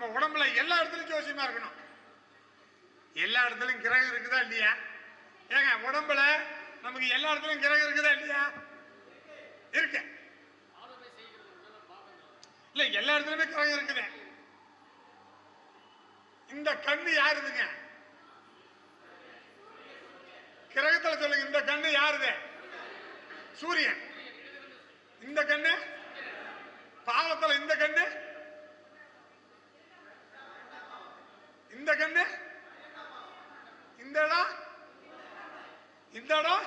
நம்ம உடம்புல எல்லா இடத்துலயும் ஜோசியமா இருக்கணும். எல்லா இடத்துலயும் கிரகம் இருக்குதா இல்லையா? ஏங்க உடம்புல நமக்கு எல்லா இடத்துலயும் கிரகம் இருக்குதா இல்லையா? இருக்கு. இல்ல எல்லா இடத்துலயுமே கிரகம் இருக்குது. இந்த கண்ணு யாருதுங்க? கிரகத்துல சொல்லுங்க இந்த கண்ணு யாருது? சூரியன். இந்த கண்ணு? பாவத்துல இந்த கண்ணு? இந்த கண்ணு? இந்த இடம்? இந்த இடம்?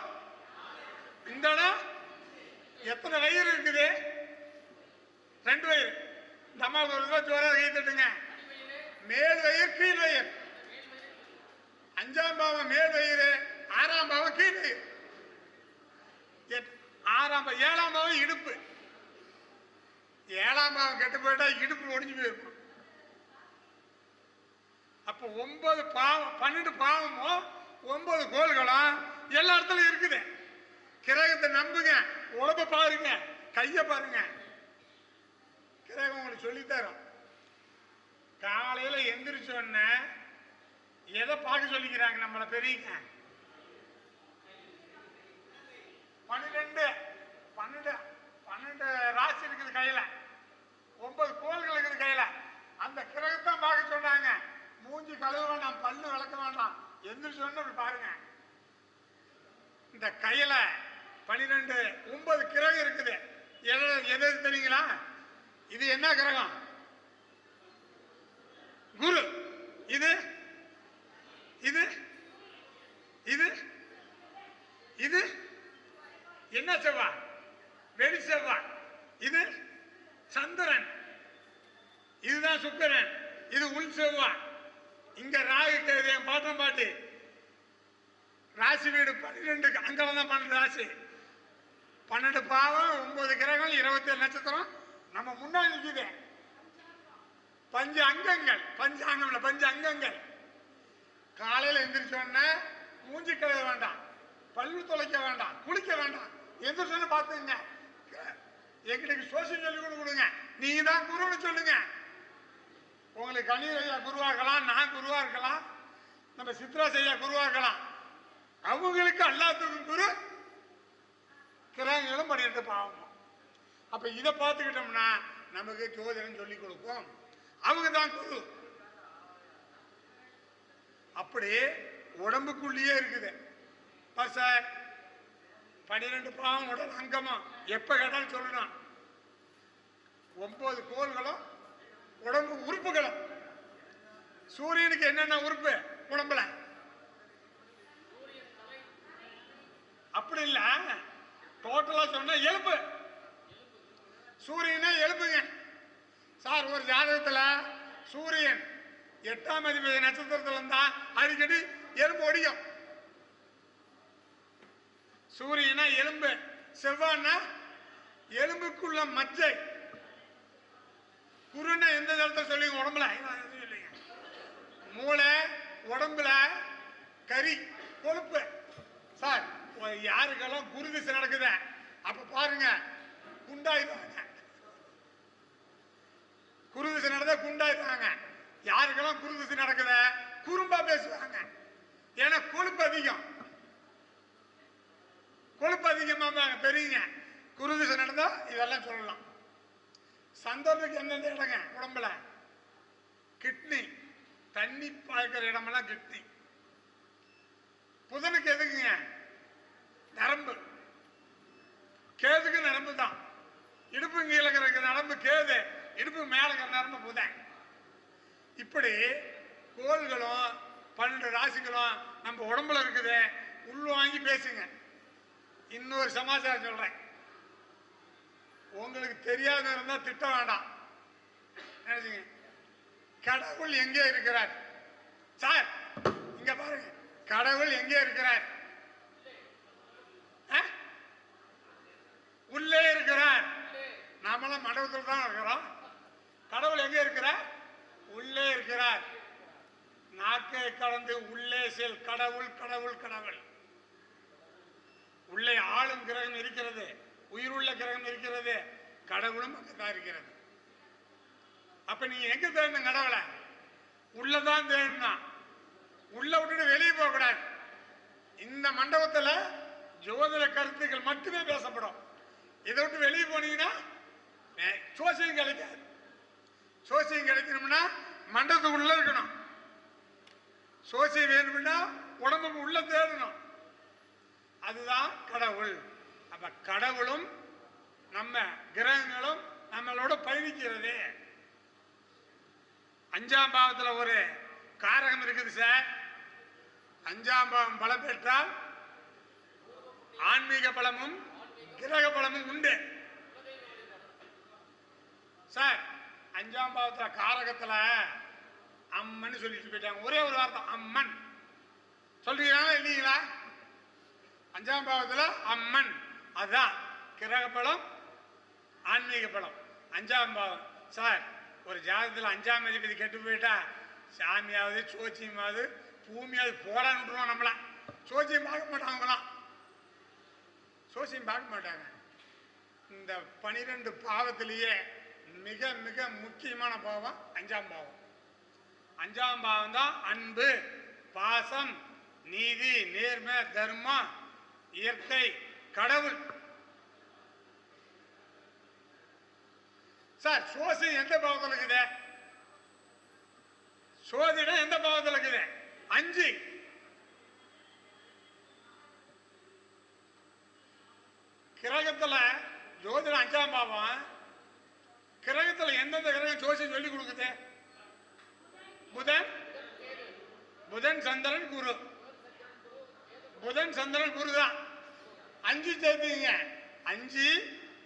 இந்த இடம்? எத்தனை வயிறு இருக்குது? ரெண்டு வயிறு. இந்த அம்மாவுக்கு ஒரு ரூபாய் ஜோரா கை தட்டுங்க. மேல் வயிறு கீழ் வயிறு. அஞ்சாம் பாவம் மேல் வயிறு ஆறாம் பாவம் கீழ் வயிறு. ஆறாம் பாவம் ஏழாம் பாவம் இடுப்பு. ஏழாம் பாவம் கெட்டு போயிட்டா இடுப்பு ஒடிஞ்சு போயிருக்கும். ஒன்பது பாவம் பன்னெண்டு பாவமும் ஒன்பது கோள்களும் எல்லா இடத்துலையும் இருக்குது. கிரகத்தை நம்புங்க. உடம்ப பாருங்க. கையை பாருங்க. கிரகம் உங்களுக்கு சொல்லித்தரும். காலையில் எந்திரிச்சோன்ன உடனே எதை பார்க்க சொல்லிக்கிறாங்க நம்மளை பெரியங்க பன்னிரெண்டு. பன்னெண்டு பன்னெண்டு ராசி இருக்குது கையில். ஒன்பது கோள்கள் இருக்குது கையில். அந்த கிரகத்தை பார்க்க சொன்னாங்க. மூஞ்சி கழுவ வேண்டாம் பல்லு விளக்க வேண்டாம். எந்திரிச்ச உடனே பாருங்க. இந்த கையில பனிரெண்டு ஒன்பது கிரகம் இருக்குது. எது எது எது தெரியுங்களா? இது என்ன கிரகம்? குரு. இது இது இது இது என்ன செவ்வாய் வெளி செவ்வாய் இது சந்திரன். இதுதான் சுக்கரன். இது உள் செவ்வாய் இங்க ராகு கேது என் பாட்டம் பாட்டு. ராசி வீடு பன்னிரெண்டு அங்கெல்லாம் தான் பன்னெண்டு ராசி. பன்னெண்டு பாவம் ஒன்பது கிரகம் இருபத்தி ஏழு நட்சத்திரம். நம்ம முன்னாடி நிற்குது பஞ்ச அங்கங்கள் பஞ்சாங்கம்ல பஞ்ச அங்கங்கள். காலையில எந்திரிச்சோன்னா உடனே மூஞ்சி கழுவ வேண்டாம். பல்லு துளைக்க வேண்டாம் குளிக்க வேண்டாம். எந்திரிச்சோன்னு பார்த்துங்க. எங்களுக்கு சோசியல் சொல்லி கொடுங்க. நீங்க தான் குருன்னு சொல்லுங்க. உங்களுக்கு கணீர் ஐயா குருவாக்கலாம் நான் குருவா இருக்கலாம் நம்ம சித்ராஸ் ஐயா குருவா இருக்கலாம் அவங்களுக்கு அல்லாத்துக்கும் குரு கிரகங்களும் பண்ணிட்டு பாவம். அப்ப இதை பார்த்துக்கிட்டோம்னா நமக்கு ஜோதிடம் சொல்லி கொடுப்போம் அவங்க தான் குரு. அப்படி உடம்புக்குள்ளேயே இருக்குது. பச பன்னிரெண்டு பாவம் உடல் அங்கமா. எப்ப கேட்டாலும் சொல்லணும். ஒன்பது கோள்களும் உடம்பு உறுப்புகளும் சூரியனுக்கு என்னென்ன உறுப்பு? உடம்புல. அப்படி இல்ல. டோட்டலா சொன்னா எலும்பு. சூரியனா எலும்புங்க. சார் ஒரு ஜாதகத்துல சூரியன் எட்டாம் அதிபதி நட்சத்திரத்துல இருந்தா அடிக்கடி எலும்பு ஒடியும் சூரியனா எலும்பு. செவ்வாய்னா எலும்புக்குள்ள மச்சை குருன்னு எந்த இடத்துல சொல்லுங்க உடம்புல இல்லைங்க. மூளை உடம்புல கறி கொழுப்பு. சார் யாருக்கெல்லாம் குரு திசை நடக்குது? அப்ப பாருங்க குண்டாயிருவாங்க குரு திசை நடந்தா குண்டாயிருவாங்க யாருக்கெல்லாம் குரு திசை நடக்குது? குறும்பா பேசுவாங்க. ஏன்னா கொழுப்பு அதிகம். கொழுப்பு அதிகமா பெரியங்க குரு திசை நடந்தா இதெல்லாம் சொல்லலாம். சந்தோஷத்துக்கு எந்தெந்த இடங்க உடம்புல கிட்னி. தண்ணி பாய்க்கிற இடமெல்லாம் கிட்னி. புதனுக்கு எதுக்குங்க? நரம்பு. கேதுக்கு நரம்பு தான். இடுப்பு கீழே நரம்பு கேது. இடுப்பு மேலே இருக்கிற நரம்பு புதன். இப்படி கோள்களும் பன்னெண்டு ராசிகளும் நம்ம உடம்புல இருக்குது. உள் வாங்கி பேசுங்க. இன்னொரு சமாச்சாரம் சொல்றேன். உங்களுக்கு தெரியாத இருந்தா திட்ட வேண்டாம். நினைச்சுங்க கடவுள் எங்கே இருக்கிறார்? சார் இங்க பாருங்க. கடவுள் எங்கே இருக்கிறார்? ஆ? உள்ளே இருக்கிறார். நாமெல்லாம் மண்டபத்தில் தான் இருக்கிறோம். கடவுள் எங்கே இருக்கிறார்? உள்ளே இருக்கிறார். நாக்கை கலந்து உள்ளே செல். கடவுள் கடவுள் கடவுள். உள்ளே ஆளும் கிரகம் இருக்கிறது. உயிருள்ள கிரகம் இருக்கிறது கடவுளும் அங்கதான் இருக்கிறது. அப்ப நீங்க எங்க தேடணும் கடவுளை? உள்ளதான் தேடணும் உள்ள விட்டுட்டு வெளியே போக கூடாது இந்த மண்டபத்துல ஜோதிட கருத்துக்கள் மட்டுமே பேசப்படும். இதை விட்டு வெளியே போனீங்கன்னா சோசியம் கிடைக்காது. சோசியம் கிடைக்கணும்னா மண்டபத்துக்கு உள்ள இருக்கணும். சோசியம் வேணும்னா உடம்புக்கு உள்ள தேடணும். அதுதான் கடவுள். அப்ப கடவுளும் நம்ம கிரகங்களும் நம்மளோட பயணிக்கிறது. அஞ்சாம் பாவத்தில் ஒரு காரகம் இருக்குது சார். அஞ்சாம் பாவம் பலம் பெற்றால் ஆன்மீக பலமும் கிரக பலமும் உண்டு. சார் அஞ்சாம் பாவத்தில் காரகத்தில் அம்மன் சொல்லிட்டு போயிட்டாங்க. ஒரே ஒரு வார்த்தை அம்மன். சொல்றீங்களா இல்லைங்களா? அஞ்சாம் பாவத்தில் அம்மன். அதுதான் கிரக பலம் ஆன்மீக பலம். அஞ்சாம் பாவம். சார் ஒரு ஜாதகத்தில் அஞ்சாம் அதிபதி கெட்டு போயிட்டா சாமியாவது சோச்சியமாவது பூமியாவது போடான்னு விட்டுருவோம் நம்மளாம் சோச்சியம் பார்க்க மாட்டாங்களாம். சோசியம் பார்க்க மாட்டாங்க. இந்த பனிரெண்டு பாவத்திலேயே மிக மிக முக்கியமான பாவம் அஞ்சாம் பாவம். அஞ்சாம் பாவம் தான் அன்பு பாசம் நீதி நேர்மை தர்மம் இயற்கை கடவுள். சார் சோசி எந்த பாவத்தில் இருக்குது? சோதிடம் எந்த பாவத்தில் இருக்குது? அஞ்சு. கிரகத்தில் ஜோதிடம் அஞ்சாம் பாவம். கிரகத்தில் எந்தெந்த கிரகம் ஜோசியம் சொல்லி கொடுக்குது? புதன் புதன் சந்திரன் குரு. புதன் சந்திரன் குரு தான் அஞ்சு சேர்த்துங்க. அஞ்சு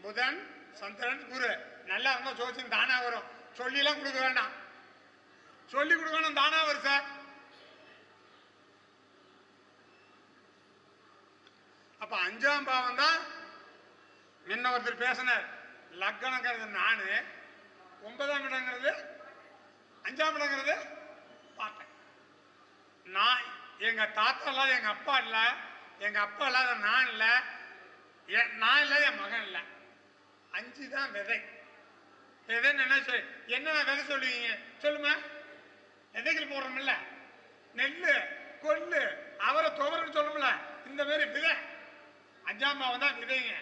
புதன் சந்திரன் குரு. நல்லா இருந்தா ஜோசியம் தானா வரும். சொல்லிலாம் கொடுக்க வேண்டாம். சொல்லி கொடுக்கணும் தானா வரும் சார். அப்ப அஞ்சாம் பாவம் தான் முன்ன ஒருத்தர் பேசினார். லக்னங்கிறது நானு ஒன்பதாம் இடங்கிறது அஞ்சாம் இடங்கிறது பார்த்தேன். நான் எங்க தாத்தா இல்லாத எங்க அப்பா இல்லை எங்கள் அப்பா இல்லாத நான் இல்லை. என் நான் இல்லை என் மகன் இல்லை. அஞ்சு தான் விதை. விதைன்னு என்ன சொல் என்னென்ன விதை சொல்லுவீங்க? சொல்லுமா? விதைகள் போடுறோம்ல. நெல் கொள்ளு அவரை துவரன்னு சொல்லும்ல. இந்த மாதிரி விதை. அஞ்சாம் பாவம் தான் விதைங்க.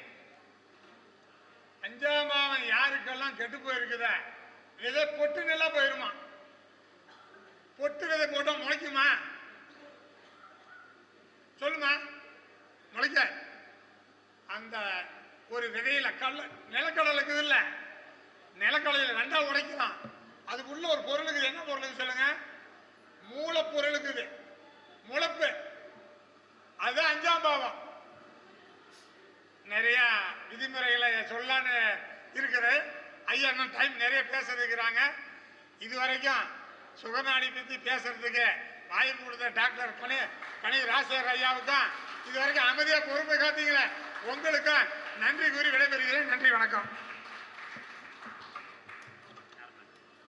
அஞ்சாம் பாவம் யாருக்கெல்லாம் கெட்டு போயிருக்குதா விதை பொட்டு நல்லா போயிருமா? பொட்டு விதை போட்டால் முளைக்குமா? சொல்லுமா? நுழைஞ்ச அந்த ஒரு விதையில கல் நிலக்கடலை இருக்குது இல்லை? நிலக்கடலையில ரெண்டா உடைக்கலாம் அதுக்குள்ள ஒரு பொருள் இருக்குது. என்ன பொருள் சொல்லுங்க? மூலப்பொருள் இருக்குது. முளைப்பு. அதுதான் அஞ்சாம் பாவம். நிறைய விதிமுறைகளை சொல்லான்னு இருக்குது. ஐயா இன்னும் டைம் நிறைய பேசுறதுக்குறாங்க. இது வரைக்கும் சுகநாடி பற்றி பேசுறதுக்கு வாய்ப்பு கொடுத்த டாக்டர் கணி கணி ஐயாவும் தான் இது வரைக்கும் அமைதியாக பொறுப்பை காத்தீங்களே. உங்களுக்கும் நன்றி கூறி விடைபெறுகிறேன். நன்றி வணக்கம்.